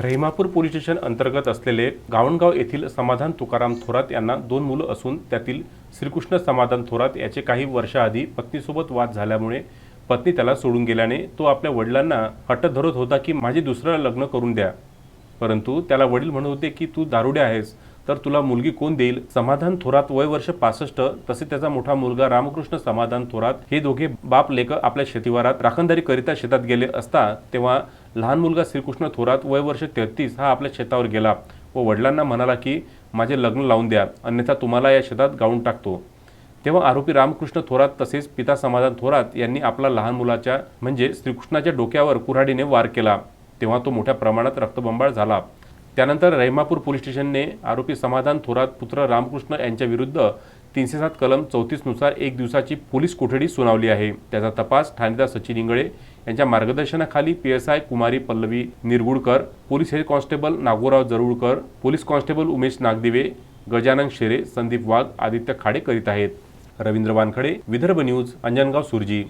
रहिमापूर police station अंतर्गत असलेले गावणगाव येथील समाधान तुकाराम थोरात यांना दोन मुलं असून त्यातील श्रीकृष्ण समाधान थोरात याचे काही वर्षाआधी पत्नीसोबत वाद झाल्यामुळे पत्नी त्याला सोडून गेल्याने तो आपल्या वडिलांना हट्ट धरत होता की माझे दुसरं लग्न करून द्या. परंतु त्याला वडील म्हणत होते की तू दारुडे आहेस. तर तुला मुलगी कोण देईल? समाधान थोरात वय वर्ष पासष्ट तसे त्याचा मोठा मुलगा रामकृष्ण समाधान थोरात हे दोघे बाप लेख आपल्या शेतीवारात राखणदारी करिता शेतात गेले असता तेव्हा लहान मुलगा श्रीकृष्ण थोरात वय वर्ष तेहतीस हा आपल्या शेतावर गेला व वडिलांना म्हणाला की माझे लग्न लावून द्या अन्यथा तुम्हाला या शेतात गाऊन टाकतो. तेव्हा आरोपी रामकृष्ण थोरात तसेच पिता समाधान थोरात यांनी आपला लहान मुलाच्या म्हणजे श्रीकृष्णाच्या डोक्यावर कुऱ्हाडीने वार केला. तेव्हा तो मोठ्या प्रमाणात रक्तबंबाळ झाला. त्यानंतर रहिमापूर पोलीस स्टेशनने आरोपी समाधान थोरात पुत्र रामकृष्ण यांच्या विरुद्ध तीनशे सात कलम चौतीसनुसार एक दिवसाची पोलीस कोठडी सुनावली आहे. त्याचा तपास ठाणेदार सचिन इंगळे यांच्या मार्गदर्शनाखाली P S I Kumari Pallavi Nirgudkar police head constable Nagorao Jarulkar police constable Umesh Nagdive Gajanan Shere Sandeep Wagh Aditya Khade करीत आहेत. रवींद्र वानखडे विदर्भ न्यूज अंजनगाव सुरजी.